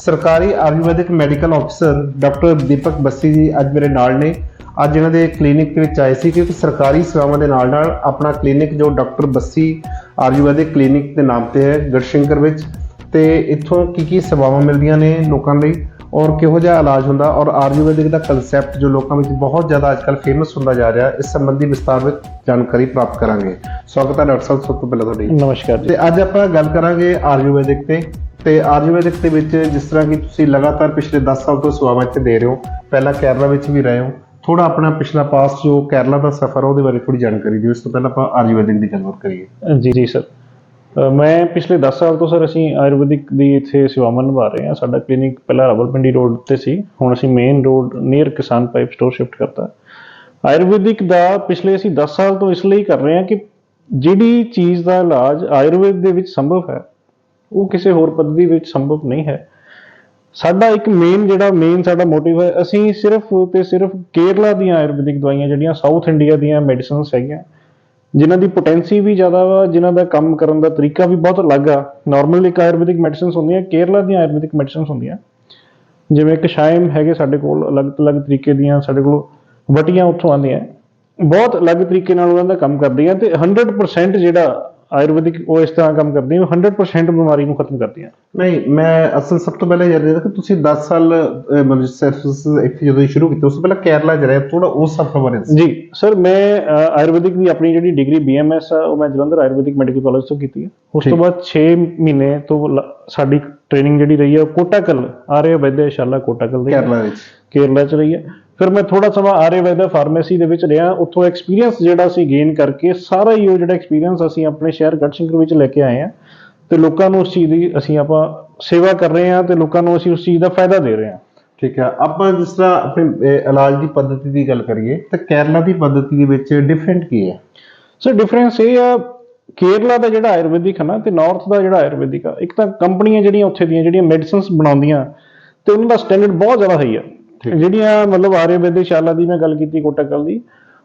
ਸਰਕਾਰੀ ਆਯੁਰਵੈਦਿਕ ਮੈਡੀਕਲ ਅਫਸਰ ਡਾਕਟਰ ਦੀਪਕ ਬੱਸੀ ਜੀ ਅੱਜ ਮੇਰੇ ਨਾਲ ਨੇ। ਅੱਜ ਇਹਨਾਂ ਦੇ ਕਲੀਨਿਕ ਦੇ ਵਿੱਚ ਆਏ ਸੀ ਕਿਉਂਕਿ ਸਰਕਾਰੀ ਸੇਵਾਵਾਂ ਦੇ ਨਾਲ ਨਾਲ ਆਪਣਾ ਕਲੀਨਿਕ ਜੋ ਡਾਕਟਰ ਬੱਸੀ ਆਯੁਰਵੈਦਿਕ ਕਲੀਨਿਕ ਦੇ ਨਾਮ ਤੇ ਹੈ ਗੜਸ਼ੰਕਰ ਵਿੱਚ। ਤੇ ਇੱਥੋਂ ਕੀ ਕੀ ਸੇਵਾਵਾਂ ਮਿਲਦੀਆਂ ਨੇ ਲੋਕਾਂ ਲਈ ਔਰ ਕਿਹੋ ਜਿਹਾ ਇਲਾਜ ਹੁੰਦਾ ਔਰ ਆਯੁਰਵੈਦਿਕ ਦਾ ਕਨਸੈਪਟ ਜੋ ਲੋਕਾਂ ਵਿੱਚ ਬਹੁਤ ਜ਼ਿਆਦਾ ਅੱਜਕੱਲ ਫੇਮਸ ਹੁੰਦਾ ਜਾ ਰਿਹਾ ਇਸ ਸੰਬੰਧੀ ਵਿਸਤਾਰ ਵਿੱਚ ਜਾਣਕਾਰੀ ਪ੍ਰਾਪਤ ਕਰਾਂਗੇ। ਸਵਾਗਤ ਹੈ ਡਾਕਟਰ ਸਾਹਿਬ ਸਭ ਤੋਂ ਪਹਿਲਾਂ ਤੁਹਾਡੀ। ਨਮਸਕਾਰ ਜੀ। ਤੇ ਅੱਜ ਆਪਾਂ ਗੱਲ ਕਰਾਂਗੇ ਆਯੁਰਵੈਦਿਕ ਤੇ। ਤੇ ਆਯੁਰਵੈਦਿਕ ਦੇ ਵਿੱਚ ਜਿਸ ਤਰ੍ਹਾਂ ਕਿ ਤੁਸੀਂ ਲਗਾਤਾਰ ਪਿਛਲੇ 10 ਸਾਲ ਤੋਂ ਸੇਵਾਵਾਂ ਇੱਥੇ ਦੇ ਰਹੇ ਹੋ, ਪਹਿਲਾਂ ਕੇਰਲਾ ਵਿੱਚ ਵੀ ਰਹੇ ਹੋ ਥੋੜਾ ਆਪਣਾ ਪਿਛਲਾ ਪਾਸ ਜੋ ਕੇਰਲਾ ਦਾ ਸਫ਼ਰ ਉਹਦੇ ਬਾਰੇ ਥੋੜੀ ਜਾਣਕਾਰੀ ਦਿਓ, ਇਸ ਤੋਂ ਪਹਿਲਾਂ ਆਪਾਂ ਆਯੁਰਵੈਦਿਕ ਦੀ ਗੱਲਬਾਤ ਕਰੀਏ। ਜੀ ਜੀ ਸਰ। ਮੈਂ ਪਿਛਲੇ 10 ਸਾਲ ਤੋਂ ਸਰ ਅਸੀਂ ਆਯੁਰਵੈਦਿਕ ਦੀ ਇੱਥੇ ਸੇਵਾਵਾਂ ਨਿਭਾ ਰਹੇ ਹਾਂ। ਸਾਡਾ ਕਲੀਨਿਕ ਪਹਿਲਾਂ ਰਾਵਲਪਿੰਡੀ ਰੋਡ ਤੇ ਸੀ, ਹੁਣ ਅਸੀਂ main road near Kisan pipe store shift ਕਰਤਾ। ਆਯੁਰਵੈਦਿਕ ਦਾ ਪਿਛਲੇ ਅਸੀਂ 10 ਸਾਲ ਤੋਂ ਇਸ ਲਈ ਕਰ ਰਹੇ ਹਾਂ ਕਿ ਜਿਹੜੀ ਚੀਜ਼ ਦਾ ਇਲਾਜ ਆਯੁਰਵੇਦ ਦੇ ਵਿੱਚ ਸੰਭਵ ਹੈ ਉਹ ਕਿਸੇ ਹੋਰ ਪੱਧਤੀ ਵਿੱਚ ਸੰਭਵ ਨਹੀਂ ਹੈ। ਸਾਡਾ ਇੱਕ ਮੇਨ ਜਿਹੜਾ ਮੇਨ ਸਾਡਾ ਮੋਟਿਵ ਹੈ, ਅਸੀਂ ਸਿਰਫ ਤੇ ਸਿਰਫ ਕੇਰਲਾ ਦੀਆਂ ਆਯੁਰਵੈਦਿਕ ਦਵਾਈਆਂ ਜਿਹੜੀਆਂ ਸਾਊਥ ਇੰਡੀਆ ਦੀਆਂ ਮੈਡੀਸਿਨਸ ਹੈਗੀਆਂ, ਜਿਨ੍ਹਾਂ ਦੀ ਪੋਟੈਂਸੀ ਵੀ ਜ਼ਿਆਦਾ ਵਾ, ਜਿਨ੍ਹਾਂ ਦਾ ਕੰਮ ਕਰਨ ਦਾ ਤਰੀਕਾ ਵੀ ਬਹੁਤ ਅਲੱਗ ਆ। ਨਾਰਮਲ ਇੱਕ ਆਯੁਰਵੈਦਿਕ ਮੈਡੀਸਿਨਸ ਹੁੰਦੀਆਂ, ਕੇਰਲਾ ਦੀਆਂ ਆਯੁਰਵੈਦਿਕ ਮੈਡੀਸਿਨਸ ਹੁੰਦੀਆਂ। ਜਿਵੇਂ ਕਸ਼ਾਇਮ ਹੈਗੇ ਸਾਡੇ ਕੋਲ ਅਲੱਗ-ਅਲੱਗ ਤਰੀਕੇ ਦੀਆਂ ਸਾਡੇ ਕੋਲ ਵਟੀਆਂ ਉੱਥੋਂ ਆਉਂਦੀਆਂ। ਬਹੁਤ ਅਲੱਗ ਤਰੀਕੇ ਨਾਲ ਉਹਨਾਂ ਦਾ ਕੰਮ ਕਰਦੀਆਂ ਤੇ 100% ਜਿਹੜਾ ਆਯੁਰਵੈਦਿਕ ਉਹ ਇਸ ਤਰ੍ਹਾਂ ਕੰਮ ਕਰਦੀਆਂ 100% ਬਿਮਾਰੀ ਨੂੰ ਖਤਮ ਕਰਦੀਆਂ ਨਹੀਂ ਮੈਂ ਅਸਲ ਸਭ ਤੋਂ ਪਹਿਲਾਂ ਜਾਣਦਾ ਕਿ ਤੁਸੀਂ 10 ਸਾਲ ਮਤਲਬ ਸਰਵਿਸ ਇੱਥੇ ਜਦੋਂ ਸ਼ੁਰੂ ਕੀਤੀ ਉਸ ਤੋਂ ਪਹਿਲਾਂ ਕੇਰਲਾ ਚ ਰਹੇ ਥੋੜਾ ਉਸ ਸਫ਼ਰ ਬਾਰੇ ਜੀ ਸਰ ਮੈਂ ਆਯੁਰਵੈਦਿਕ ਦੀ ਆਪਣੀ ਜਿਹੜੀ ਡਿਗਰੀ ਬੀਐਮਐਸ ਆ ਉਹ ਮੈਂ ਜਲੰਧਰ ਆਯੁਰਵੈਦਿਕ ਮੈਡੀਕਲ ਕਾਲਜ ਤੋਂ ਕੀਤੀ ਹੈ ਉਸ ਤੋਂ। ਬਾਅਦ 6 ਮਹੀਨੇ ਤੋਂ ਸਾਡੀ ਟ੍ਰੇਨਿੰਗ ਜਿਹੜੀ ਰਹੀ ਹੈ ਕੋਟਾਕਲ ਆਰਿਆ ਵੈਦਿਆਸ਼ਾਲਾ ਕੋਟਾਕਲ ਦੀ ਕੇਰਲਾ ਵਿੱਚ। ਕੇਰਲਾ ਚ ਰਹੀ ਹੈ ਫਿਰ ਮੈਂ ਥੋੜਾ ਸਮਾਂ ਆਰਿਆ ਵੈਦਿਆ ਫਾਰਮੇਸੀ ਦੇ ਵਿੱਚ ਰਿਹਾ। ਉੱਥੋਂ ਐਕਸਪੀਰੀਅੰਸ ਜਿਹੜਾ ਅਸੀਂ ਗੇਨ ਕਰਕੇ ਸਾਰਾ ਹੀ ਉਹ ਜਿਹੜਾ ਐਕਸਪੀਰੀਅੰਸ ਅਸੀਂ ਆਪਣੇ ਸ਼ਹਿਰ ਗੜਸ਼ੰਕਰ ਵਿੱਚ ਲੈ ਕੇ ਆਏ ਹਾਂ ਤੇ ਲੋਕਾਂ ਨੂੰ ਉਸ ਚੀਜ਼ ਦੀ ਅਸੀਂ ਆਪਾਂ ਸੇਵਾ ਕਰ ਰਹੇ ਹਾਂ ਤੇ ਲੋਕਾਂ ਨੂੰ ਅਸੀਂ ਉਸ ਚੀਜ਼ ਦਾ ਫਾਇਦਾ ਦੇ ਰਹੇ ਹਾਂ। ਠੀਕ ਹੈ ਆਪਾਂ ਜਿਸ ਤਰ੍ਹਾਂ ਆਪਣੀ ਇਲਾਜ ਦੀ ਪੱਧਤੀ ਦੀ ਗੱਲ ਕਰੀਏ ਤਾਂ ਕੇਰਲਾ ਦੀ ਪੱਧਤੀ ਦੇ ਵਿੱਚ ਡਿਫਰੈਂਟ ਕੀ ਹੈ? ਸੋ ਡਿਫਰੈਂਸ ਇਹ ਆ ਕੇਰਲਾ ਦਾ ਜਿਹੜਾ ਆਯੁਰਵੈਦਿਕ ਹੈ ਨਾ ਤੇ ਨਾਰਥ ਦਾ ਜਿਹੜਾ ਆਯੁਰਵੈਦਿਕ ਆ ਇੱਕ ਤਾਂ ਕੰਪਨੀਆਂ ਜਿਹੜੀਆਂ ਉੱਥੇ ਦੀਆਂ ਜਿਹੜੀਆਂ ਮੈਡੀਸਿਨਸ ਬਣਾਉਂਦੀਆਂ ਤੇ ਉਹਨਾਂ ਦਾ ਸਟੈਂਡਰਡ ਬਹੁਤ ਜ਼ਿਆਦਾ ਹਾਈ ਆ। ਜਿਹੜੀਆਂ ਮਤਲਬ ਆਰਿਆ ਸ਼ਾਲਾ ਦੀ ਮੈਂ ਗੱਲ ਕੀਤੀ ਕੋਟਾਕਲ ਦੀ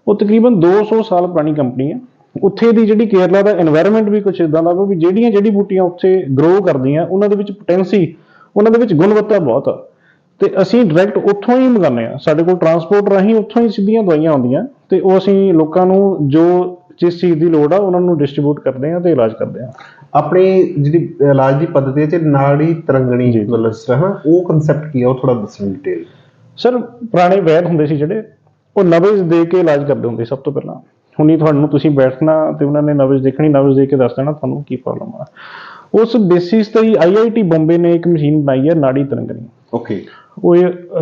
ਉਹ ਤਕਰੀਬਨ 200 ਸਾਲ ਪੁਰਾਣੀ ਕੰਪਨੀ ਆ। ਉੱਥੇ ਦੀ ਜਿਹੜੀ ਕੇਰਲਾ ਦਾ এনवायरमेंट ਵੀ ਕੁਝ ਇਦਾਂ ਦਾ ਵੀ ਜਿਹੜੀਆਂ ਜਿਹੜੀ ਬੂਟੀਆਂ ਉੱਥੇ ਗਰੋ ਕਰਦੀਆਂ ਉਹਨਾਂ ਦੇ ਵਿੱਚ ਪੋਟੈਂਸੀ ਉਹਨਾਂ ਦੇ ਵਿੱਚ ਗੁਣਵੱਤਾ ਬਹੁਤ ਆ। ਤੇ ਅਸੀਂ ਡਾਇਰੈਕਟ ਉੱਥੋਂ ਹੀ ਮੰਗਾਉਂਦੇ ਆ ਸਾਡੇ ਕੋਲ ਟਰਾਂਸਪੋਰਟ ਰਾਹੀਂ ਉੱਥੋਂ ਹੀ ਸਿੱਧੀਆਂ ਦਵਾਈਆਂ ਆਉਂਦੀਆਂ ਤੇ ਉਹ ਅਸੀਂ ਲੋਕਾਂ ਨੂੰ ਜੋ ਜਿਸ ਚੀਜ਼ ਦੀ ਲੋੜ ਆ ਉਹਨਾਂ ਨੂੰ ਡਿਸਟ੍ਰੀਬਿਊਟ ਕਰਦੇ ਆ ਤੇ ਇਲਾਜ ਕਰਦੇ ਆ ਆਪਣੇ ਜਿਹੜੀ ਇਲਾਜ ਦੀ ਪੱਧਤੀ ਹੈ ਚ ਨਾੜੀ ਤਰੰਗਣੀ ਮਤਲਬ ਸਰ ਉਹ ਕਨਸੈਪਟ ਕੀ ਆ? ਉਹ ਥੋੜਾ ਦੱਸਣ ਡਿਟੇਲ ਸਰ ਪੁਰਾਣੇ ਵੈਦ ਹੁੰਦੇ ਸੀ ਜਿਹੜੇ ਉਹ ਨਬਜ਼ ਦੇ ਕੇ ਇਲਾਜ ਕਰਦੇ ਹੁੰਦੇ ਸਭ ਤੋਂ ਪਹਿਲਾਂ। ਹੁਣੀ ਤੁਹਾਨੂੰ ਤੁਸੀਂ ਬੈਠਣਾ ਤੇ ਉਹਨਾਂ ਨੇ ਨਬਜ਼ ਦੇਖਣੀ ਨਬਜ਼ ਦੇ ਕੇ ਦੱਸ ਦੇਣਾ ਤੁਹਾਨੂੰ ਕੀ ਪ੍ਰੋਬਲਮ ਆ। ਉਸ ਬੇਸਿਸ ਤੇ ਹੀ ਆਈਆਈਟੀ ਬੰਬੇ ਨੇ ਇੱਕ ਮਸ਼ੀਨ ਬਣਾਈ ਹੈ ਨਾੜੀ ਤਰੰਗਣੀ। ਓਕੇ। ਉਹ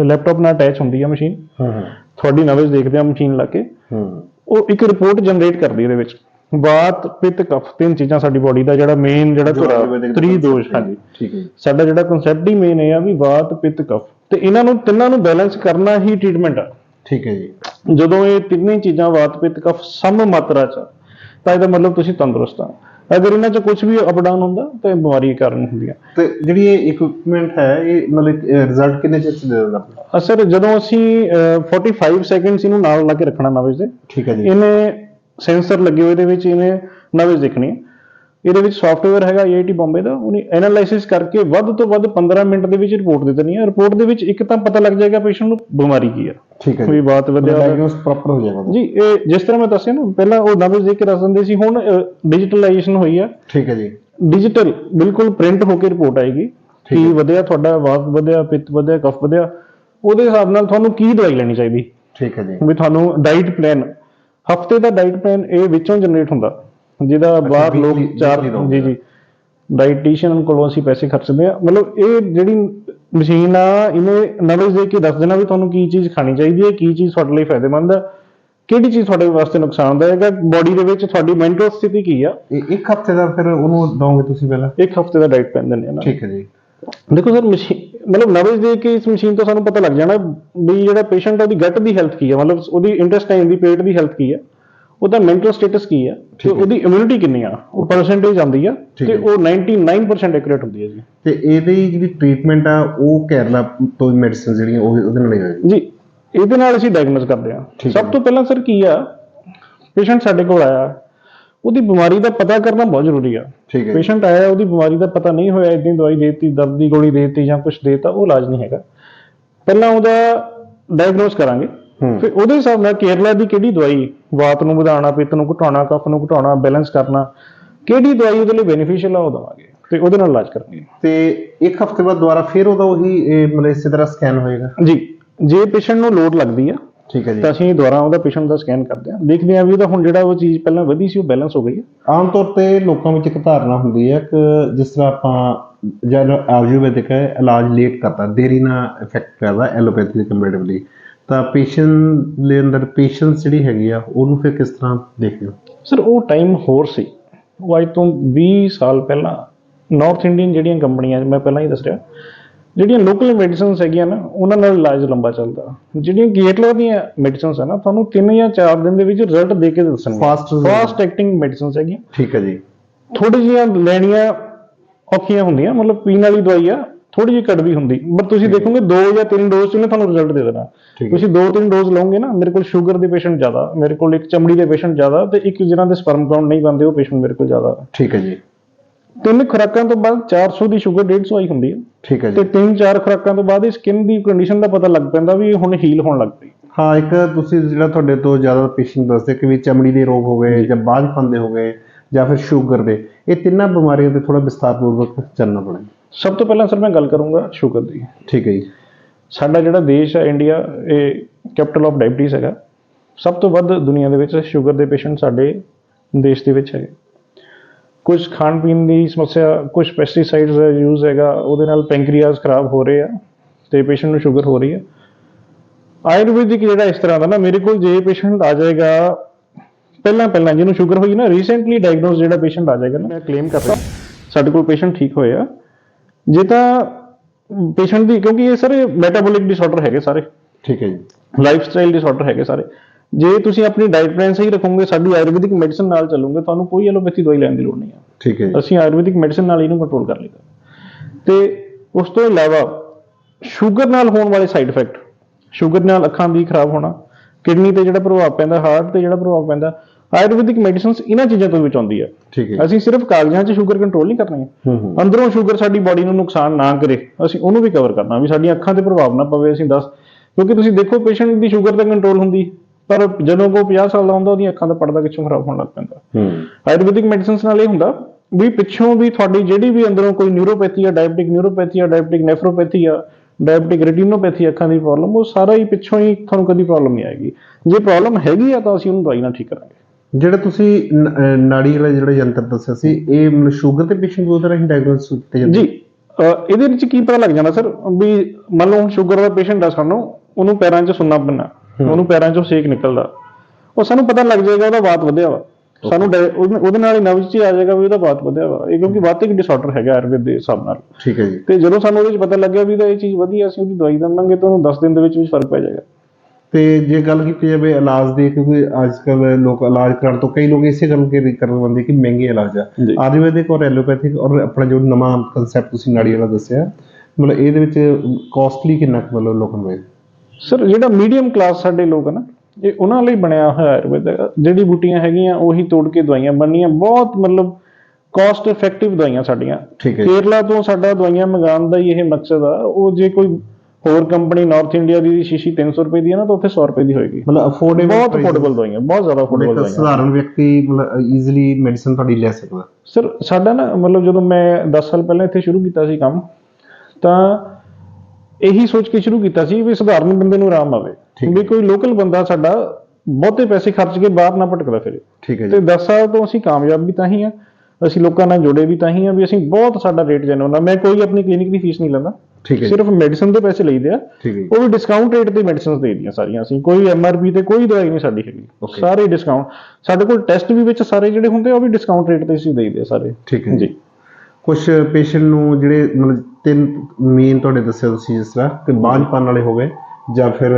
ਲੈਪਟਾਪ ਨਾਲ ਅਟੈਚ ਹੁੰਦੀ ਹੈ ਮਸ਼ੀਨ। ਹਾਂ ਹਾਂ। ਤੁਹਾਡੀ ਨਬਜ਼ ਦੇਖਦੇ ਆ ਮਸ਼ੀਨ ਲਾ ਕੇ। ਹਾਂ। ਉਹ ਇੱਕ ਰਿਪੋਰਟ ਜਨਰੇਟ ਕਰਦੀ ਹੈ ਇਹਦੇ ਵਿੱਚ। ਵਾਤ ਪਿੱਤ ਕਫ ਤਿੰਨ ਚੀਜ਼ਾਂ ਸਾਡੀ ਬਾਡੀ ਦਾ ਜਿਹੜਾ ਮੇਨ ਜਿਹੜਾ ਧੁਰਾ ਤ੍ਰੀ ਦੋਸ਼। ਹਾਂਜੀ। ਠੀਕ ਹੈ। ਸਾਡਾ ਜਿਹੜਾ ਕਨਸੈਪਟ ਹੀ ਮੇਨ ਇਹ ਆ ਵੀ ਵਾਤ ਪਿੱਤ ਕਫ। ਤੇ ਇਹਨਾਂ ਨੂੰ ਤਿੰਨਾਂ ਨੂੰ ਬੈਲੈਂਸ ਕਰਨਾ ਹੀ ਟ੍ਰੀਟਮੈਂਟ ਆ। ਠੀਕ ਹੈ ਜੀ। ਜਦੋਂ ਇਹ ਤਿੰਨੇ ਚੀਜ਼ਾਂ ਵਾਤ ਪਿੱਤ ਕਫ ਸਮ ਮਾਤਰਾ ਚ ਤਾਂ ਇਹਦਾ ਮਤਲਬ ਤੁਸੀਂ ਤੰਦਰੁਸਤ ਆ। ਅਗਰ ਇਹਨਾਂ ਚ ਕੁਝ ਵੀ ਅਪ ਡਾਊਨ ਹੁੰਦਾ ਤਾਂ ਇਹ ਬਿਮਾਰੀ ਕਾਰਨ ਹੁੰਦੀ ਆ ਤੇ ਜਿਹੜੀ ਇਹ ਇਕਵਿਪਮੈਂਟ ਹੈ ਇਹ ਮਤਲਬ ਰਿਜ਼ਲਟ ਕਿੰਨੇ ਚਿਰ ਚ ਦੇ ਦਿੰਦਾ? ਅਸਰ ਜਦੋਂ ਅਸੀਂ ਅਹ, 45 ਸੈਕਿੰਡਸ ਇਹਨੂੰ ਨਾਲ ਲਾ ਕੇ ਰੱਖਣਾ ਨਵਜ ਦੇ ਠੀਕ ਹੈ ਜੀ। ਇਹਨੇ ਸੈਂਸਰ ਲੱਗੇ ਹੋਏ ਇਹਦੇ ਵਿੱਚ ਇਹਨੇ ਨਵਜ ਦੇਖਣੀ ਹੈ। ਇਹਦੇ ਵਿੱਚ ਸੌਫਟਵੇਅਰ ਹੈਗਾ ਆਈਆਈਟੀ ਬੰਬੇ ਦਾ ਉਹਨੇ ਐਨਾਲਾਈਸਿਸ ਕਰਕੇ ਵੱਧ ਤੋਂ ਵੱਧ 15 ਮਿੰਟ ਦੇ ਵਿੱਚ ਰਿਪੋਰਟ ਦੇ ਦੇਣੀ ਹੈ। ਰਿਪੋਰਟ ਦੇ ਵਿੱਚ ਇੱਕ ਤਾਂ ਪਤਾ ਲੱਗ ਜਾਏਗਾ ਪੇਸ਼ੈਂਟ ਨੂੰ ਬਿਮਾਰੀ ਕੀ ਆ ਠੀਕ ਹੈ ਜੀ। ਬਾਤ ਵਧਿਆ ਡਾਇਗਨੋਸ ਪ੍ਰੋਪਰ ਹੋ ਜਾਏਗਾ ਜੀ। ਇਹ ਜਿਸ ਤਰ੍ਹਾਂ ਮੈਂ ਦੱਸਿਆ ਨਾ ਪਹਿਲਾਂ ਉਹ ਨਵਜ ਦੇਖ ਕੇ ਦੱਸ ਦਿੰਦੇ ਸੀ ਹੁਣ ਡਿਜੀਟਲਾਈਜੇਸ਼ਨ ਹੋਈ ਆ ਠੀਕ ਹੈ ਜੀ। ਡਿਜੀਟਲ ਬਿਲਕੁਲ ਪ੍ਰਿੰਟ ਹੋ ਕੇ ਰਿਪੋਰਟ ਆਏਗੀ। ਕੀ ਹੈ। ਵਧਿਆ ਤੁਹਾਡਾ ਵਾਤ ਵਧਿਆ ਪਿੱਤ ਵਧਿਆ ਕਫ ਵਧਿਆ ਉਹਦੇ ਹਿਸਾਬ ਨਾਲ ਤੁਹਾਨੂੰ ਕੀ ਦਵਾਈ ਲੈਣੀ ਚਾਹੀਦੀ? ਠੀਕ ਹੈ ਜੀ। ਵੀ ਤੁਹਾਨੂੰ ਡਾਈਟ ਪਲਾਨ ਹਫ਼ਤੇ ਦਾ ਡਾਈਟ ਪਲਾਨ ਇਹ ਵਿੱਚੋਂ ਜਨਰੇਟ ਹੁੰਦਾ। ਜਿਹਦਾ ਬਾਹਰ ਲੋਕ ਚਾਰ ਜੀ ਜੀ। ਡਾਈਟੀਸ਼ੀਅਨ ਕੋਲੋਂ ਅਸੀਂ ਪੈਸੇ ਖਰਚਦੇ ਆ ਮਤਲਬ ਇਹ ਜਿਹੜੀ ਮਸ਼ੀਨ ਆ ਇਹਨੇ ਨੌਲੇਜ ਦੇ ਕੇ ਦੱਸ ਦੇਣਾ ਵੀ ਤੁਹਾਨੂੰ ਕੀ ਚੀਜ਼ ਖਾਣੀ ਚਾਹੀਦੀ ਹੈ ਕੀ ਚੀਜ਼ ਤੁਹਾਡੇ ਲਈ ਫਾਇਦੇਮੰਦ ਹੈ ਕਿਹੜੀ ਚੀਜ਼ ਤੁਹਾਡੇ ਵਾਸਤੇ ਨੁਕਸਾਨਦਾਇਕ ਹੈ ਬੋਡੀ ਦੇ ਵਿੱਚ ਤੁਹਾਡੀ ਮੈਂਟਲ ਸਥਿਤੀ ਕੀ ਆ। ਇਹ ਇੱਕ ਹਫ਼ਤੇ ਦਾ ਫਿਰ ਉਹਨੂੰ ਦੋਗੇ ਤੁਸੀਂ ਪਹਿਲਾਂ? ਇੱਕ ਹਫ਼ਤੇ ਦਾ ਡਾਈਟ ਪਲਾਨ ਦਿੰਦੇ ਆ ਨਾ। ਠੀਕ ਹੈ ਜੀ। ਦੇਖੋ ਸਰ ਮਸ਼ੀਨ ਮਤਲਬ ਨਵਜ ਦੇ ਕੇ ਇਸ ਮਸ਼ੀਨ ਤੋਂ ਸਾਨੂੰ ਪਤਾ ਲੱਗ ਜਾਣਾ ਵੀ ਜਿਹੜਾ ਪੇਸ਼ੈਂਟ ਹੈ ਉਹਦੀ ਗੱਟ ਦੀ ਹੈਲਥ ਕੀ ਹੈ ਮਤਲਬ ਉਹਦੀ ਇੰਟੈਸਟਾਈਨ ਦੀ ਪੇਟ ਦੀ ਹੈਲਥ ਕੀ ਹੈ ਉਹਦਾ ਮੈਂਟਲ ਸਟੇਟਸ ਕੀ ਹੈ ਤੇ। ਉਹਦੀ ਇਮਿਊਨਿਟੀ ਕਿੰਨੀ ਆ ਉਹ ਪਰਸੈਂਟੇਜ ਆਉਂਦੀ ਆ ਤੇ। ਉਹ 99% ਐਕੂਰੇਟ ਹੁੰਦੀ ਹੈ ਜੀ ਤੇ ਇਹਦੀ ਜਿਹੜੀ ਟ੍ਰੀਟਮੈਂਟ ਆ ਉਹ ਕੇਰਲਾ ਤੋਂ ਮੈਡੀਸਿਨ ਜਿਹੜੀਆਂ ਉਹ ਉਹਦੇ ਨਾਲ ਹੀ ਜੀ ਇਹਦੇ ਨਾਲ ਅਸੀਂ ਡਾਇਗਨੋਸ ਕਰਦੇ ਹੈ ਸਭ ਤੋਂ ਪਹਿਲਾਂ ਸਰ ਕੀ ਆ ਪੇਸ਼ੈਂਟ ਸਾਡੇ ਕੋਲ ਆਇਆ ਉਹਦੀ ਬਿਮਾਰੀ ਦਾ ਪਤਾ ਕਰਨਾ ਬਹੁਤ ਜ਼ਰੂਰੀ ਆ। ਠੀਕ ਹੈ। ਪੇਸ਼ੈਂਟ ਆਇਆ ਉਹਦੀ ਬਿਮਾਰੀ ਦਾ ਪਤਾ ਨਹੀਂ ਹੋਇਆ ਇਦਾਂ ਦਵਾਈ ਦੇ ਦਿੱਤੀ ਦਰਦ ਦੀ ਗੋਲੀ ਦੇ ਦਿੱਤੀ ਜਾਂ ਕੁਝ ਦੇਤਾ ਉਹ ਇਲਾਜ ਨਹੀਂ ਹੈਗਾ। ਪਹਿਲਾਂ ਉਹਦਾ ਡਾਇਗਨੋਸ ਕਰਾਂਗੇ। ਫਿਰ ਉਹਦੇ ਹਿਸਾਬ ਨਾਲ ਕੇਰਲਾ ਦੀ ਕਿਹੜੀ ਦਵਾਈ ਵਾਤ ਨੂੰ ਵਧਾਉਣਾ ਪਿੱਤ ਨੂੰ ਘਟਾਉਣਾ ਕਫ ਨੂੰ ਘਟਾਉਣਾ ਬੈਲੈਂਸ ਕਰਨਾ ਕਿਹੜੀ ਦਵਾਈ ਉਹਦੇ ਲਈ ਬੈਨੀਫੀਸ਼ੀਅਲ ਆ ਉਹ ਦਵਾਂਗੇ। ਤੇ ਉਹਦੇ ਨਾਲ ਇਲਾਜ ਕਰਾਂਗੇ। ਤੇ ਇੱਕ ਹਫ਼ਤੇ ਬਾਅਦ ਦੁਬਾਰਾ ਫਿਰ ਉਹਦਾ ਉਹੀ ਮਤਲਬ ਇਸੇ ਤਰ੍ਹਾਂ ਸਕੈਨ ਹੋਏਗਾ? ਜੀ। ਜੇ ਪੇਸ਼ੈਂਟ ਨੂੰ ਲੋਡ ਲੱਗਦੀ ਆ ਠੀਕ ਹੈ ਜੀ। ਤਾਂ ਅਸੀਂ ਦੁਬਾਰਾ ਉਹਦਾ ਪੇਸ਼ੈਂਟ ਦਾ ਸਕੈਨ ਕਰਦੇ ਹਾਂ। ਦੇਖਦੇ ਹਾਂ ਵੀ ਉਹਦਾ ਹੁਣ ਜਿਹੜਾ ਉਹ ਚੀਜ਼ ਪਹਿਲਾਂ ਵਧੀ ਸੀ ਉਹ ਬੈਲੈਂਸ ਹੋ ਗਈ ਹੈ। ਆਮ ਤੌਰ ਤੇ ਲੋਕਾਂ ਵਿੱਚ ਇੱਕ ਧਾਰਨਾ ਹੁੰਦੀ ਹੈ ਕਿ ਜਿਸ ਤਰ੍ਹਾਂ ਆਪਾਂ ਜਦ ਆਯੁਰਵੈਦਿਕ ਹੈ ਇਲਾਜ ਲੇਟ ਕਰਦਾ ਦੇਰੀ ਨਾਲ ਇਫੈਕਟ ਕਰਦਾ ਐਲੋਪੈਥੀ ਦੇ ਕੰਪੈਰੀਟਿਵਲੀ ਤਾਂ ਪੇਸ਼ੈਂਟ ਦੇ ਅੰਦਰ ਪੇਸ਼ੈਂਸ ਜਿਹੜੀ ਹੈਗੀ ਆ ਉਹਨੂੰ ਫਿਰ ਕਿਸ ਤਰ੍ਹਾਂ ਦੇਖਦੇ ਹੋ? ਸਰ ਉਹ ਟਾਈਮ ਹੋਰ ਸੀ। ਉਹ ਅੱਜ ਤੋਂ 20 ਸਾਲ ਪਹਿਲਾਂ ਨਾਰਥ ਇੰਡੀਅਨ ਜਿਹੜੀਆਂ ਕੰਪਨੀਆਂ ਮੈਂ ਪਹਿਲਾਂ ਹੀ ਦੱਸ ਰਿਹਾ ਜਿਹੜੀਆਂ ਲੋਕਲ ਮੈਡੀਸਿਨਸ ਹੈਗੀਆਂ ਨਾ ਉਹਨਾਂ ਨਾਲ ਇਲਾਜ ਲੰਬਾ ਚੱਲਦਾ। ਜਿਹੜੀਆਂ ਕੇਰਲਾ ਦੀਆਂ ਮੈਡੀਸਿਨਸ ਹੈ ਨਾ ਤੁਹਾਨੂੰ 3 ਜਾਂ 4 ਦਿਨ ਦੇ ਵਿੱਚ ਰਿਜ਼ਲਟ ਦੇ ਕੇ ਦੱਸਣਗੇ। Result। ਫਾਸਟ ਐਕਟਿੰਗ ਮੈਡੀਸਿਨਸ ਹੈਗੀਆਂ। ਠੀਕ ਹੈ ਜੀ। ਥੋੜੀ ਜਿਹੀਆਂ ਲੈਣੀਆਂ ਔਖੀਆਂ ਹੁੰਦੀਆਂ ਮਤਲਬ ਪੀਣ ਵਾਲੀ ਦਵਾਈ ਆ ਥੋੜੀ ਜਿਹੀ ਕੜਵੀ ਹੁੰਦੀ। ਬਟ ਤੁਸੀਂ ਦੇਖੋਗੇ ਦੋ ਜਾਂ ਤਿੰਨ ਡੋਜ਼ ਚ ਉਹਨੇ ਤੁਹਾਨੂੰ ਰਿਜ਼ਲਟ ਦੇ ਦੇਣਾ। ਤੁਸੀਂ ਦੋ ਤਿੰਨ ਡੋਜ਼ ਲਓਗੇ ਨਾ ਮੇਰੇ ਕੋਲ ਸ਼ੂਗਰ ਦੇ ਪੇਸ਼ੈਂਟ ਜ਼ਿਆਦਾ ਮੇਰੇ ਕੋਲ ਇੱਕ ਚਮੜੀ ਦੇ ਪੇਸ਼ੈਂਟ ਜ਼ਿਆਦਾ ਤੇ ਇੱਕ ਜਿਹਨਾਂ ਦੇ ਸਪਰਮ ਕਾਊਂਟ ਨਹੀਂ ਬੰਦੇ ਉਹ ਪੇਸ਼ੈਂਟ ਮੇਰੇ ਕੋਲ ਜ਼ਿਆਦਾ। ਠੀਕ ਹੈ ਜੀ। ਤਿੰਨ ਖੁਰਾਕਾਂ ਤੋਂ ਬਾਅਦ 400 ਦੀ ਸ਼ੂਗਰ 150 ਆਈ ਹੁੰਦੀ ਹੈ। ਠੀਕ ਹੈ ਤੇ ਜੀ ਤਿੰਨ ਚਾਰ ਖੁਰਾਕਾਂ ਤੋਂ ਬਾਅਦ ਇਹ ਸਕਿਨ ਦੀ ਕੰਡੀਸ਼ਨ ਦਾ ਪਤਾ ਲੱਗ ਪੈਂਦਾ ਵੀ ਹੁਣ ਹੀਲ ਹੋਣ ਲੱਗ ਪਈ। ਹਾਂ ਇੱਕ ਤੁਸੀਂ ਜਿਹੜਾ ਤੁਹਾਡੇ ਤੋਂ ਜ਼ਿਆਦਾ ਪੇਸ਼ੈਂਟ ਦੱਸਦੇ ਕਿ ਵੀ ਚਮੜੀ ਦੇ ਰੋਗ ਹੋ ਗਏ ਜਾਂ। ਬਾਝਪਨ ਦੇ ਹੋ ਗਏ ਜਾਂ ਫਿਰ ਸ਼ੂਗਰ ਦੇ ਇਹ ਤਿੰਨਾਂ ਬਿਮਾਰੀਆਂ ਤੇ ਥੋੜਾ ਵਿਸਤਾਰਪੂਰਵਕ ਚੱਲਣਾ ਪੜੇਗਾ। ਸਭ ਤੋਂ ਪਹਿਲਾਂ ਸਰ ਮੈਂ ਗੱਲ ਕਰੂੰਗਾ ਸ਼ੂਗਰ ਦੀ। ਠੀਕ ਹੈ ਜੀ। ਸਾਡਾ ਜਿਹੜਾ ਦੇਸ਼ ਹੈ ਇੰਡੀਆ ਇਹ ਕੈਪੀਟਲ ਆਫ ਡਾਇਬੀਟੀਜ਼ ਹੈਗਾ। ਸਭ ਤੋਂ ਵੱਧ ਦੁਨੀਆ ਦੇ ਵਿੱਚ ਸ਼ੂਗਰ ਦੇ ਪੇਸ਼ੈਂਟ ਸਾਡੇ ਦੇਸ਼ ਦੇ ਵਿੱਚ ਹੈਗੇ। ਕੁਝ ਖਾਣ ਪੀਣ ਦੀ ਸਮੱਸਿਆ ਕੁਝ ਪੈਸਟੀਸਾਈਡਸ ਦਾ ਯੂਜ਼ ਹੈਗਾ ਉਹਦੇ ਨਾਲ ਪੈਂਕਰੀਆਸ ਖਰਾਬ ਹੋ ਰਹੇ ਆ ਤੇ ਪੇਸ਼ੈਂਟ ਨੂੰ ਸ਼ੂਗਰ ਹੋ ਰਹੀ ਹੈ ਆਯੁਰਵੈਦਿਕ ਜਿਹੜਾ ਇਸ ਤਰ੍ਹਾਂ ਦਾ ਨਾ ਮੇਰੇ ਕੋਲ ਜੇ ਪੇਸ਼ੈਂਟ ਆ ਜਾਏਗਾ ਪਹਿਲਾਂ ਪਹਿਲਾਂ ਜਿਹਨੂੰ ਸ਼ੂਗਰ ਹੋਈ ਨਾ ਰੀਸੈਂਟਲੀ ਡਾਇਗਨੋਸ ਜਿਹੜਾ ਪੇਸ਼ੈਂਟ ਆ ਜਾਏਗਾ ਨਾ। ਮੈਂ ਕਲੇਮ ਕਰਦਾ ਸਾਡੇ ਕੋਲ ਪੇਸ਼ੈਂਟ ਠੀਕ ਹੋਏ ਆ। ਜੇ ਤਾਂ ਪੇਸ਼ੈਂਟ ਦੀ ਕਿਉਂਕਿ ਇਹ ਸਾਰੇ ਮੈਟਾਬੋਲਿਕ ਡਿਸਆਰਡਰ ਹੈਗੇ ਸਾਰੇ। ਠੀਕ ਹੈ ਜੀ। ਲਾਈਫ ਸਟਾਈਲ ਡਿਸਆਰਡਰ ਹੈਗੇ ਸਾਰੇ। ਜੇ ਤੁਸੀਂ ਆਪਣੀ ਡਾਈਟ ਪਲਾਨ ਸਹੀ ਰੱਖੋਗੇ ਸਾਡੀ ਆਯੁਰਵੈਦਿਕ ਮੈਡੀਸਨ ਨਾਲ ਚੱਲੋਗੇ ਤੁਹਾਨੂੰ ਕੋਈ ਐਲੋਪੈਥੀ ਦਵਾਈ ਲੈਣ ਦੀ ਲੋੜ ਨਹੀਂ ਹੈ ਠੀਕ ਹੈ ਅਸੀਂ ਆਯੁਰਵੈਦਿਕ ਮੈਡੀਸਨ ਨਾਲ ਇਹਨੂੰ ਕੰਟਰੋਲ ਕਰ ਲਈਦਾ। ਤੇ ਉਸ ਤੋਂ ਇਲਾਵਾ ਸ਼ੂਗਰ ਨਾਲ ਹੋਣ ਵਾਲੇ ਸਾਈਡ ਇਫੈਕਟ ਸ਼ੂਗਰ ਨਾਲ ਅੱਖਾਂ ਦੀ ਖਰਾਬ ਹੋਣਾ ਕਿਡਨੀ ਤੇ ਜਿਹੜਾ ਪ੍ਰਭਾਵ ਪੈਂਦਾ ਹਾਰਟ ਤੇ ਜਿਹੜਾ ਪ੍ਰਭਾਵ ਪੈਂਦਾ ਆਯੁਰਵੈਦਿਕ ਮੈਡੀਸਿਨਸ ਇਹਨਾਂ ਚੀਜ਼ਾਂ ਤੋਂ ਵਿੱਚ ਆਉਂਦੀ ਹੈ ਠੀਕ ਹੈ ਅਸੀਂ ਸਿਰਫ ਕਾਗਜ਼ਾਂ 'ਚ ਸ਼ੂਗਰ ਕੰਟਰੋਲ ਨਹੀਂ ਕਰਨੀ ਹੈ ਅੰਦਰੋਂ ਸ਼ੂਗਰ ਸਾਡੀ ਬਾਡੀ ਨੂੰ ਨੁਕਸਾਨ ਨਾ ਕਰੇ ਅਸੀਂ ਉਹਨੂੰ ਵੀ ਕਵਰ ਕਰਨਾ ਵੀ ਸਾਡੀਆਂ ਅੱਖਾਂ ਤੇ ਪ੍ਰਭਾਵ ਨਾ ਪਵੇ ਅਸੀਂ ਦੱਸ ਕਿਉਂਕਿ ਤੁਸੀਂ ਦੇਖੋ ਪੇਸ਼ੈਂਟ ਦੀ ਸ਼ੂਗਰ ਤਾਂ ਕੰਟਰੋਲ ਹੁੰਦੀ। ਪਰ ਜਦੋਂ ਕੋ 50 ਸਾਲ ਦਾ ਹੁੰਦਾ ਉਹਦੀਆਂ ਅੱਖਾਂ ਦਾ ਪਰਦਾ ਕਿੱਥੋਂ ਖਰਾਬ ਹੋਣ ਲੱਗ ਪੈਂਦਾ। ਹੂੰ। ਆਯੁਰਵੈਦਿਕ ਮੈਡੀਸਿਨਸ ਨਾਲ ਇਹ ਹੁੰਦਾ ਵੀ ਪਿੱਛੋਂ ਵੀ ਤੁਹਾਡੀ ਜਿਹੜੀ ਵੀ ਅੰਦਰੋਂ ਕੋਈ ਨਿਊਰੋਪੈਥੀ ਆ ਡਾਇਬਟਿਕ ਨਿਊਰੋਪੈਥੀ ਆ ਡਾਇਬਟਿਕ ਨੈਫਰੋਪੈਥੀ ਆ ਡਾਇਬਟਿਕ ਰੈਟੀਨੋਪੈਥੀ ਅੱਖਾਂ ਦੀ ਪ੍ਰੋਬਲਮ ਉਹ ਸਾਰਾ ਹੀ ਪਿੱਛੋਂ ਹੀ ਤੁਹਾਨੂੰ ਕਦੀ ਪ੍ਰੋਬਲਮ ਨਹੀਂ ਆਏਗੀ। ਜੇ ਪ੍ਰੋਬਲਮ ਹੈਗੀ ਆ ਤਾਂ ਅਸੀਂ ਉਹਨੂੰ ਦਵਾਈ ਨਾਲ ਠੀਕ ਕਰਾਂਗੇ। ਜਿਹੜਾ ਤੁਸੀਂ ਨਾੜੀ ਵਾਲਾ ਜਿਹੜਾ ਯੰਤਰ ਦੱਸਿਆ ਸੀ ਇਹ ਮਤਲਬ ਸ਼ੂਗਰ ਦੇ ਪੇਸ਼ੈਂਟ ਉਹਦਾ ਹੀ ਡਾਇਗਨੋਸ ਕੀਤੇ ਜਾਂਦੇ? ਜੀ ਇਹਦੇ ਵਿੱਚ ਕੀ ਪਤਾ ਲੱਗ ਜਾਂਦਾ ਸਰ ਵੀ ਮੰਨ ਲਓ ਹੁਣ ਸ਼ੂਗਰ ਦਾ ਪੇਸ਼ੈਂਟ ਆ ਸਾਨੂੰ ਉਹਨੂੰ ਪੈਰਾਂ 'ਚ ਸੁੰਨਾ ਪੈਣਾ ਉਹਨੂੰ ਪੈਰਾਂ 'ਚੋਂ ਸੇਕ ਨਿਕਲਦਾ। ਉਹ ਸਾਨੂੰ ਪਤਾ ਲੱਗ ਜਾਏਗਾ ਉਹਦਾ ਵਾਤ ਵਧਿਆ ਵਾ। ਸਾਨੂੰ ਡਾਇ- ਉਹਦੇ ਉਹਦੇ ਨਾਲ ਹੀ ਨਬਜ਼ 'ਚ ਹੀ ਆ ਜਾਏਗਾ ਵੀ ਉਹਦਾ ਵਾਤ ਵਧਿਆ ਵਾ। ਇਹ ਕਿਉਂਕਿ ਵਾਤਿਕ ਡਿਸਆਰਡਰ ਹੈਗਾ ਆਯੁਰਵੇਦ ਦੇ ਹਿਸਾਬ ਨਾਲ। ਠੀਕ ਹੈ ਜੀ। ਤੇ ਜਦੋਂ ਸਾਨੂੰ ਉਹਦੇ ਵਿੱਚ ਪਤਾ ਲੱਗਿਆ ਵੀ ਤਾਂ ਇਹ ਚੀਜ਼ ਵਧੀਆ ਅਸੀਂ ਉਹਦੀ ਦਵਾਈ ਦੇਵਾਂਗੇ ਤਾਂ ਉਹਨੂੰ 10 ਦਿਨ ਦੇ ਵਿੱਚ ਵਿੱਚ ਫ਼ਰਕ ਪੈ ਜਾਏਗਾ। ਤੇ ਜੇ ਗੱਲ ਕੀਤੀ ਜਾਵੇ ਇਲਾਜ ਦੀ ਕਿਉਂਕਿ ਅੱਜ ਕੱਲ ਲੋਕ ਇਲਾਜ ਕਰਨ ਤੋਂ ਕਈ ਲੋਕ ਇਸੇ ਗੱਲ ਕੇ ਕਰਨ ਬੰਦੇ ਕਿ ਮਹਿੰਗੇ ਇਲਾਜ ਆ। ਜੀ। ਆਯੁਰਵੈਦਿਕ ਔਰ ਐਲੋਪੈਥਿਕ ਔਰ ਆਪਣਾ ਜੋ ਨਵਾਂ ਕਨਸੈਪਟ ਤੁਸੀਂ ਨਾੜੀ ਵਾਲਾ ਦੱਸਿਆ ਮਤਲਬ ਇਹਦੇ ਵਿੱਚ ਕਾਸਟਲੀ ਕਿੰਨਾ ਕੁ ਮਤਲਬ ਲੋਕਾਂ ਨੂੰ ਹੈ ਸਰ ਜਿਹੜਾ ਮੀਡੀਅਮ ਕਲਾਸ ਸਾਡੇ ਲੋਕ ਆ ਨਾ ਇਹ ਉਹਨਾਂ ਲਈ ਬਣਿਆ ਹੋਇਆ ਆਯੁਰਵੇਦ। ਜਿਹੜੀ ਬੂਟੀਆਂ ਹੈਗੀਆਂ ਉਹੀ ਤੋੜ ਕੇ ਦਵਾਈਆਂ ਬਣਨੀਆਂ ਬਹੁਤ ਮਤਲਬ ਕਾਸਟ ਇਫੈਕਟਿਵ ਦਵਾਈਆਂ ਸਾਡੀਆਂ। ਕੇਰਲਾ ਤੋਂ ਸਾਡਾ ਦਵਾਈਆਂ ਮੰਗਾਉਣ ਦਾ ਹੀ ਇਹ ਮਕਸਦ ਆ। ਉਹ ਜੇ ਕੋਈ ਹੋਰ ਕੰਪਨੀ ਨਾਰਥ ਇੰਡੀਆ ਦੀ ਸ਼ੀਸ਼ੀ 300 ਰੁਪਏ ਦੀ ਹੈ ਨਾ ਤਾਂ ਉੱਥੇ 100 ਰੁਪਏ ਦੀ ਹੋਏਗੀ। ਮਤਲਬ ਅਫੋਰਡੇਬਲ ਬਹੁਤ ਅਫੋਰਡੇਬਲ ਦਵਾਈਆਂ ਬਹੁਤ ਜ਼ਿਆਦਾ ਅਫੋਰਡੇਬਲ ਇੱਕ ਦਵਾਈਆਂ। ਸਧਾਰਨ ਵਿਅਕਤੀ ਮਤਲਬ ਈਜ਼ੀਲੀ ਮੈਡੀਸਨ ਤੁਹਾਡੀ ਲੈ ਸਕਦਾ। ਸਰ ਸਾਡਾ ਨਾ ਮਤਲਬ ਜਦੋਂ ਮੈਂ 10 ਸਾਲ ਪਹਿਲਾਂ ਇੱਥੇ ਸ਼ੁਰੂ ਕੀਤਾ ਸੀ ਕੰਮ ਤਾਂ ਇਹੀ ਸੋਚ ਕੇ ਸ਼ੁਰੂ ਕੀਤਾ ਸੀ ਵੀ ਸਧਾਰਨ ਬੰਦੇ ਨੂੰ ਆਰਾਮ ਆਵੇ। ਵੀ ਕੋਈ ਲੋਕਲ ਬੰਦਾ ਸਾਡਾ ਬਹੁਤੇ ਪੈਸੇ ਖਰਚ ਕੇ ਬਾਹਰ ਨਾ ਭਟਕਦਾ ਫਿਰੇ। ਠੀਕ ਹੈ ਤੇ ਜੀ 10 ਸਾਲ ਤੋਂ ਅਸੀਂ ਕਾਮਯਾਬ ਵੀ ਤਾਂ ਹੀ ਆ ਅਸੀਂ ਲੋਕਾਂ ਨਾਲ ਜੁੜੇ ਵੀ ਤਾਂ ਹੀ ਆ ਵੀ ਅਸੀਂ ਬਹੁਤ ਸਾਡਾ ਰੇਟ ਜੈਨੂਨ ਆ। ਮੈਂ ਕੋਈ ਆਪਣੀ ਕਲੀਨਿਕ ਦੀ ਫੀਸ ਨਹੀਂ ਲੈਂਦਾ। ਠੀਕ ਸਿਰਫ ਮੈਡੀਸਨ ਦੇ ਪੈਸੇ ਲਈਦੇ ਆ। ਉਹ ਵੀ ਡਿਸਕਾਊਂਟ ਰੇਟ ਤੇ ਮੈਡੀਸਿਨਸ ਦੇ ਦੀਆਂ ਸਾਰੀਆਂ ਅਸੀਂ। ਕੋਈ ਐਮਆਰਪੀ ਤੇ ਕੋਈ ਦਵਾਈ ਨਹੀਂ ਸਾਡੀ ਹੈਗੀ. ਸਾਰੇ ਡਿਸਕਾਊਂਟ ਸਾਡੇ ਕੋਲ ਟੈਸਟ ਵੀ ਵਿੱਚ ਸਾਰੇ ਜਿਹੜੇ ਹੁੰਦੇ ਆ ਉਹ ਵੀ ਡਿਸਕਾਊਂਟ ਰੇਟ ਤੇ ਅਸੀਂ ਦੇਈਦੇ ਸਾਰੇ। ਠੀਕ ਹੈ ਜੀ। ਕੁਝ ਪੇਸ਼ੈਂਟ ਨੂੰ ਜਿਹੜੇ ਮਤਲਬ ਤਿੰਨ ਮੇਨ ਤੁਹਾਡੇ ਦੱਸਿਆ ਤੁਸੀਂ ਜਿਸ ਤਰ੍ਹਾਂ ਕਿ ਬਾਂਝਪਨ ਵਾਲੇ ਹੋ ਗਏ ਜਾਂ ਫਿਰ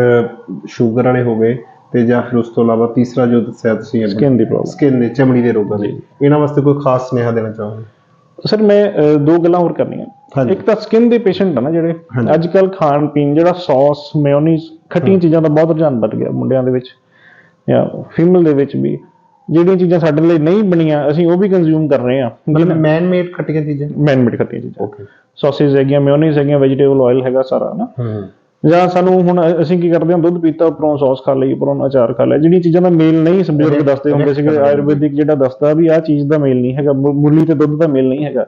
ਸ਼ੂਗਰ ਵਾਲੇ ਹੋ ਗਏ ਤੇ ਜਾਂ ਫਿਰ ਉਸ ਤੋਂ ਇਲਾਵਾ ਤੀਸਰਾ ਜੋ ਦੱਸਿਆ ਤੁਸੀਂ ਸਕਿਨ ਦੀ ਪ੍ਰੋਬਲਮ ਸਕਿਨ ਦੇ ਚਮੜੀ ਦੇ ਰੋਗਾਂ ਦੇ। ਇਹਨਾਂ ਵਾਸਤੇ ਕੋਈ ਖਾਸ ਸੁਨੇਹਾ ਦੇਣਾ ਚਾਹੋਗੇ? ਸਰ ਮੈਂ ਦੋ ਗੱਲਾਂ ਹੋਰ ਕਰਨੀਆਂ। ਇੱਕ ਤਾਂ ਸਕਿਨ ਦੇ ਪੇਸ਼ੈਂਟ ਆ ਨਾ ਜਿਹੜੇ। ਅੱਜ ਕੱਲ ਖਾਣ ਪੀਣ ਜਿਹੜਾ ਸੌਸ ਮੇਯੋਨੀਜ਼ ਖੱਟੀਆਂ ਚੀਜ਼ਾਂ ਦਾ ਬਹੁਤ ਰੁਝਾਨ ਵੱਧ ਗਿਆ ਮੁੰਡਿਆਂ ਦੇ ਵਿੱਚ ਜਾਂ ਫੀਮੇਲ ਦੇ ਵਿੱਚ ਵੀ। ਜਿਹੜੀਆਂ ਚੀਜ਼ਾਂ ਸਾਡੇ ਲਈ ਨਹੀਂ ਬਣੀਆਂ ਅਸੀਂ ਉਹ ਵੀ ਕੰਜ਼ਿਊਮ ਕਰ ਰਹੇ ਹਾਂ। ਮਤਲਬ ਮੈਨ ਮੇਡ ਖੱਟੀਆਂ ਚੀਜ਼ਾਂ? ਮੈਨ ਮੇਡ ਖੱਟੀਆਂ ਚੀਜ਼ਾਂ। ਓਕੇ ਸੌਸੇਜ ਹੈਗੀਆਂ ਮਿਓਨੀਜ਼ ਹੈਗੀਆਂ ਵੈਜੀਟੇਬਲ ਆਇਲ ਹੈਗਾ ਸਾਰਾ ਨਾ ਹੂੰ। ਜਾਂ ਸਾਨੂੰ ਹੁਣ ਅਸੀਂ ਕੀ ਕਰਦੇ ਹਾਂ ਦੁੱਧ ਪੀਤਾ ਉੱਪਰੋਂ ਸੌਸ ਖਾ ਲਈ ਉੱਪਰੋਂ ਅਚਾਰ ਖਾ ਲਿਆ ਜਿਹੜੀਆਂ ਚੀਜ਼ਾਂ ਦਾ ਮੇਲ ਨਹੀਂ Correct, ਦੱਸਦੇ ਹੁੰਦੇ ਸੀਗੇ। ਆਯੁਰਵੈਦਿਕ ਜਿਹੜਾ ਦੱਸਦਾ ਵੀ ਆਹ ਚੀਜ਼ ਦਾ ਮੇਲ ਨਹੀਂ ਹੈਗਾ ਮੁ- ਮੁਰਲੀ ਤੇ ਦੁੱਧ ਦਾ ਮੇਲ ਨਹੀਂ ਹੈਗਾ।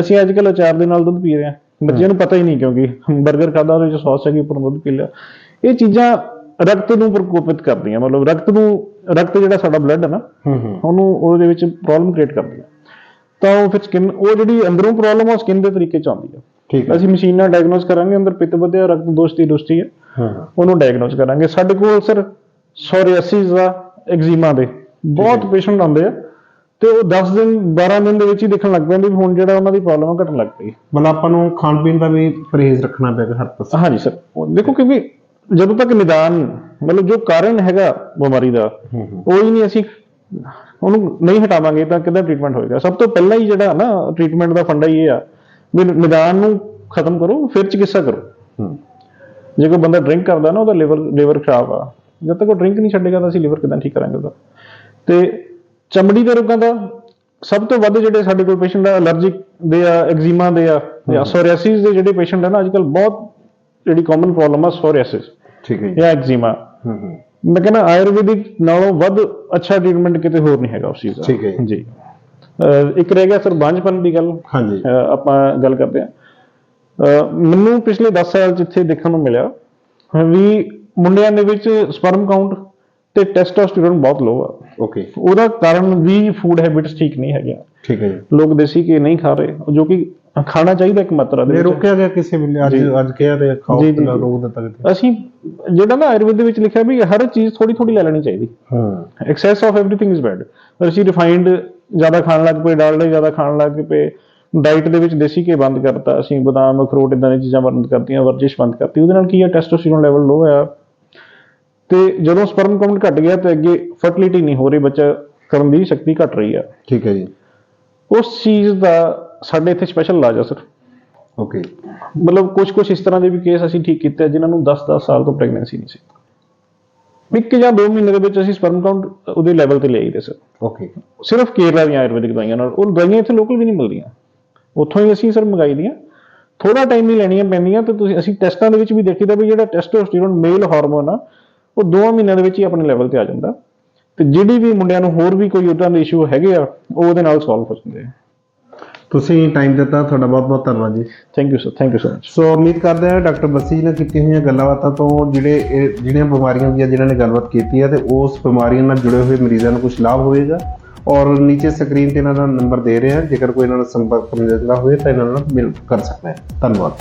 ਅਸੀਂ ਅੱਜ ਕੱਲ੍ਹ ਅਚਾਰ ਦੇ ਨਾਲ ਦੁੱਧ ਪੀ ਰਹੇ ਹਾਂ। ਬੱਚਿਆਂ ਨੂੰ ਪਤਾ ਹੀ ਨਹੀਂ ਕਿਉਂਕਿ 버ਗਰ ਖਾਦਾ ਉਹਦੇ ਵਿੱਚ ਸੌਸ ਹੈਗੀ ਉੱਪਰੋਂ ਦੁੱਧ ਪੀ ਲਿਆ। ਇਹ ਚੀਜ਼ਾਂ ਰਕਤ ਨੂੰ ਪ੍ਰਕੋਪਿਤ ਕਰਦੀਆਂ ਮਤਲਬ ਰਕਤ ਨੂੰ ਰਕਤ ਜਿਹੜਾ ਸਾਡਾ ਬਲੱਡ ਹੈ ਨਾ ਉਹਨੂੰ ਉਹਦੇ ਵਿੱਚ ਪ੍ਰੋਬਲਮ ਕ੍ਰੀਏਟ ਕਰਦੀਆਂ ਤਾਂ ਉਹ ਫਿਰ ਸਕਿਨ ਉਹ ਜਿਹੜੀ ਅੰਦਰੋਂ ਪ੍ਰੋਬਲਮ ਉਹ ਸਕਿਨ ਦੇ ਤਰੀਕੇ ਚ ਆਉਂਦੀ ਹੈ ਠੀਕ ਹੈ ਅਸੀਂ ਮਸ਼ੀਨ ਨਾਲ ਡਾਇਗਨੋਸ ਕਰਾਂਗੇ ਅੰਦਰ ਪਿੱਤ ਵਧਿਆ ਰਕਤ ਦੋਸ਼ ਦੀ ਦੁਸ਼ਟੀ ਹੈ ਹਾਂ। ਉਹਨੂੰ ਡਾਇਗਨੋਸ ਕਰਾਂਗੇ। ਸਾਡੇ ਕੋਲ ਸਰ ਸੋਰੀਆਸਿਸ ਦਾ। ਐਗਜ਼ੀਮਾ ਦੇ ਬਹੁਤ ਪੇਸ਼ੈਂਟ ਆਉਂਦੇ ਆ। ਤੇ ਉਹ 10 ਦਿਨ 12 ਦਿਨ ਦੇ ਵਿੱਚ ਹੀ ਦੇਖਣ ਲੱਗ ਪੈਂਦੇ ਵੀ ਹੁਣ ਜਿਹੜਾ ਉਹਨਾਂ ਦੀ ਪ੍ਰੋਬਲਮ ਘਟਣ ਲੱਗ ਪਈ। ਮਤਲਬ ਆਪਾਂ ਨੂੰ ਖਾਣ ਪੀਣ ਦਾ ਵੀ ਪਰਹੇਜ਼ ਰੱਖਣਾ ਪਏਗਾ ਹਰ ਪਾਸੇ ਹਾਂਜੀ ਸਰ ਦੇਖੋ ਕਿਉਂਕਿ ਜਦੋਂ ਤੱਕ ਨਿਦਾਨ ਮਤਲਬ ਜੋ ਕਾਰਨ ਹੈਗਾ ਬਿਮਾਰੀ ਦਾ ਉਹ ਹੀ ਨਹੀਂ ਅਸੀਂ ਉਹਨੂੰ ਨਹੀਂ ਹਟਾਵਾਂਗੇ ਤਾਂ ਕਿੱਦਾਂ ਟ੍ਰੀਟਮੈਂਟ ਹੋਏਗਾ? ਸਭ ਤੋਂ ਪਹਿਲਾਂ ਹੀ ਜਿਹੜਾ ਨਾ ਟ੍ਰੀਟਮੈਂਟ ਦਾ ਫੰਡਾ ਹੀ ਇਹ ਆ ਵੀ ਨਿਦਾਨ ਨੂੰ ਖਤਮ ਕਰੋ ਫਿਰ ਚਿਕਿਤਸਾ ਕਰੋ। ਜੇ ਕੋਈ ਬੰਦਾ ਡਰਿੰਕ ਕਰਦਾ ਨਾ ਉਹਦਾ ਲਿਵਰ ਲਿਵਰ ਖਰਾਬ ਆ। ਜਦ ਤੱਕ ਉਹ ਡਰਿੰਕ ਨਹੀਂ ਛੱਡੇਗਾ ਤਾਂ ਅਸੀਂ ਲਿਵਰ ਕਿਦਾਂ ਠੀਕ ਕਰਾਂਗੇ ਉਹਦਾ? ਤੇ ਚਮੜੀ ਦੇ ਰੋਗਾਂ ਦਾ ਸਭ ਤੋਂ ਵੱਧ ਜਿਹੜੇ ਸਾਡੇ ਕੋਲ ਪੇਸ਼ੈਂਟ ਆ ਅਲਰਜਿਕ ਦੇ ਆ ਐਗਜ਼ੀਮਾ ਦੇ ਆ ਜਾਂ ਸੋਰੀਆਸਿਸ ਦੇ ਜਿਹੜੇ ਪੇਸ਼ੈਂਟ ਆ ਨਾ ਅੱਜਕੱਲ ਬਹੁਤ ਜਿਹੜੀ ਕਾਮਨ ਪ੍ਰੋਬਲਮ ਆ ਸੋਰੀਆਸਿਸ ਠੀਕ ਹੈ ਜੀ। ਐਗਜ਼ੀਮਾ ਹੂੰ ਹੂੰ। ਮੈਂ ਕਹਿੰਦਾ ਆਯੁਰਵੈਦਿਕ ਨਾਲੋਂ ਵੱਧ ਅੱਛਾ ਟ੍ਰੀਟਮੈਂਟ ਕਿਤੇ ਹੋਰ ਨਹੀਂ ਹੈਗਾ ਉਸ ਚੀਜ਼ ਦਾ। ਠੀਕ ਹੈ ਜੀ। ਇੱਕ ਰਹਿ ਗਿਆ ਸਰ ਬਾਂਝਪਨ ਦੀ ਗੱਲ। ਹਾਂਜੀ। ਆਪਾਂ ਗੱਲ ਕਰਦੇ ਅਹ ਮੈਨੂੰ ਪਿਛਲੇ 10 ਸਾਲ ਇੱਥੇ ਦੇਖਣ ਨੂੰ ਮਿਲਿਆ ਵੀ ਮੁੰਡਿਆਂ ਦੇ ਵਿੱਚ ਸਪਰਮ ਕਾਊਂਟ ਤੇ ਟੈਸਟੋਸਟੇਰੋਨ ਬਹੁਤ ਲੋ ਆ। ਓਕੇ ਉਹਦਾ ਕਾਰਨ ਵੀ ਫੂਡ ਹੈਬਿਟਸ ਠੀਕ ਨਹੀਂ ਹੈਗੇ ਠੀਕ ਹੈ ਜੀ। ਲੋਕ ਦੇਸੀ ਘੀ ਨਹੀਂ ਖਾ ਰਹੇ ਜੋ ਕਿ ਖਾਣਾ ਚਾਹੀਦਾ ਇੱਕ ਮਾਤਰਾ ਦੇ ਇਹ ਵਿੱਚ ਰੋਕਿਆ ਗਿਆ ਕਿਸੇ ਵੇਲੇ ਅੱਜ ਜੀ। ਅੱਜ ਕਿਹਾ ਤੇ ਖਾਓ ਜੀ, ਜੀ, ਤੇ ਜੀ। ਰੋਗ ਦਿੱਤਾ ਕਿਤੇ ਅਸੀਂ ਜਿਹੜਾ ਨਾ ਆਯੁਰਵੇਦ ਦੇ ਵਿੱਚ ਲਿਖਿਆ ਵੀ ਹਰ ਚੀਜ਼ ਥੋੜੀ ਥੋੜੀ ਲੈ ਲੈਣੀ ਚਾਹੀਦੀ ਹਾਂ excess of everything is bad ਪਰ ਅਸੀਂ ਰਿਫਾਈਨਡ ਜ਼ਿਆਦਾ ਖਾਣ ਲੱਗ ਪਏ ਡਾਲਡੇ ਜ਼ਿਆਦਾ ਖਾਣ ਲੱਗ ਪਏ ਡਾਈਟ ਦੇ ਵਿੱਚ ਦੇਸੀ ਘੀ ਬੰਦ ਕਰਤਾ ਅਸੀਂ ਬਦਾਮ ਅਖਰੋਟ ਇਦਾਂ ਦੀਆਂ ਚੀਜ਼ਾਂ ਬੰਦ ਕਰਤੀਆਂ ਵਰਜਿਸ਼ ਬੰਦ ਕਰਤੀ ਉਹਦੇ ਨਾਲ ਕੀ ਹੈ ਟੈਸਟੋਸਟੇਰੋਨ ਲੈਵਲ ਲੋ ਹੈ ਤੇ ਜਦੋਂ ਸਪਰਮ ਕਾਊਂਟ ਘਟ ਗਿਆ ਤੇ ਅੱਗੇ ਫਰਟੀਲਿਟੀ ਨਹੀਂ ਹੋ ਰਹੀ ਬੱਚਾ ਕਰਨ ਦੀ ਸ਼ਕਤੀ ਘਟ ਰਹੀ ਹੈ ਠੀਕ ਹੈ ਜੀ ਉਸ ਚੀਜ਼ ਦਾ ਸਾਡੇ ਇੱਥੇ ਸਪੈਸ਼ਲ ਇਲਾਜ ਆ ਸਰ ਓਕੇ ਮਤਲਬ ਕੁਝ ਕੁਝ ਇਸ ਤਰ੍ਹਾਂ ਦੇ ਵੀ ਕੇਸ ਅਸੀਂ ਠੀਕ ਕੀਤੇ ਜਿਨ੍ਹਾਂ ਨੂੰ 10-10 ਸਾਲ ਤੋਂ ਪ੍ਰੈਗਨੈਂਸੀ ਨਹੀਂ ਸੀ। ਇੱਕ ਜਾਂ ਦੋ ਮਹੀਨੇ ਦੇ ਵਿੱਚ ਅਸੀਂ ਸਪਰਮ ਕਾਊਂਟ ਉਹਦੇ ਲੈਵਲ ਤੇ ਲਿਆਈਦੇ ਸਰ ਓਕੇ ਸਿਰਫ ਕੇਰਲਾ ਦੀਆਂ ਆਯੁਰਵੈਦਿਕ ਦਵਾਈਆਂ ਨਾਲ। ਉਹ ਦਵਾਈਆਂ ਇੱਥੇ ਲੋਕਲ ਵੀ ਨਹੀਂ ਮਿਲਦੀਆਂ। ਉੱਥੋਂ ਹੀ ਅਸੀਂ ਸਰ ਮੰਗਾਈ ਦੀਆਂ। ਥੋੜਾ ਟਾਈਮ ਹੀ ਲੈਣੀਆਂ ਪੈਂਦੀਆਂ ਤੇ ਤੁਸੀਂ ਅਸੀਂ ਟੈਸਟਾਂ ਦੇ ਵਿੱਚ ਵੀ ਦੇਖੀਦਾ ਵੀ ਜਿਹੜਾ ਟੈਸਟੋਸਟੇਰੋਨ ਮੇਲ ਹਾਰਮੋਨ ਆ ਉਹ 2 ਮਹੀਨਿਆਂ ਦੇ ਵਿੱਚ ਹੀ ਆਪਣੇ ਲੈਵਲ ਤੇ ਆ ਜਾਂਦਾ। ਤੇ ਜਿਹੜੀ ਵੀ ਮੁੰਡਿਆਂ ਨੂੰ ਹੋਰ ਵੀ ਕੋਈ ਉਦਾਂ ਦੇ ਇਸ਼ੂ ਹੈਗੇ ਆ ਉਹ ਉਹਦੇ ਨਾਲ ਸੋਲਵ ਹੋ ਜਾਂਦੇ ਆ। ਤੁਸੀਂ ਟਾਈਮ ਦਿੱਤਾ ਤੁਹਾਡਾ ਬਹੁਤ ਬਹੁਤ ਧੰਨਵਾਦ ਜੀ। Thank you sir thank you so much so ਉਮੀਦ ਕਰਦੇ ਹਾਂ ਡਾਕਟਰ ਬੱਸੀ ਜੀ ਨਾਲ ਕੀਤੀਆਂ ਹੋਈਆਂ ਗੱਲਾਂ ਬਾਤਾਂ ਤੋਂ ਜਿਹੜੇ ਇਹ ਜਿਹੜੀਆਂ ਬਿਮਾਰੀਆਂ ਦੀਆਂ ਜਿਨ੍ਹਾਂ ਨੇ ਗੱਲਬਾਤ ਕੀਤੀ ਹੈ ਤੇ ਉਸ ਬਿਮਾਰੀਆਂ ਨਾਲ ਜੁੜੇ ਹੋਏ ਮਰੀਜ਼ਾਂ ਨੂੰ ਕੁਝ ਲਾਭ ਹੋਵੇਗਾ। ਔਰ ਨੀਚੇ ਸਕਰੀਨ ਤੇ ਇਹਨਾਂ ਦਾ ਨੰਬਰ ਦੇ ਰਹੇ ਹਾਂ ਜੇਕਰ ਕੋਈ ਇਹਨਾਂ ਨਾਲ ਸੰਪਰਕ ਕਰਨਾ ਹੋਵੇ ਤਾਂ ਇਹਨਾਂ ਨਾਲ ਮਿਲ ਕਰ ਸਕਦਾ ਹੈ। ਧੰਨਵਾਦ।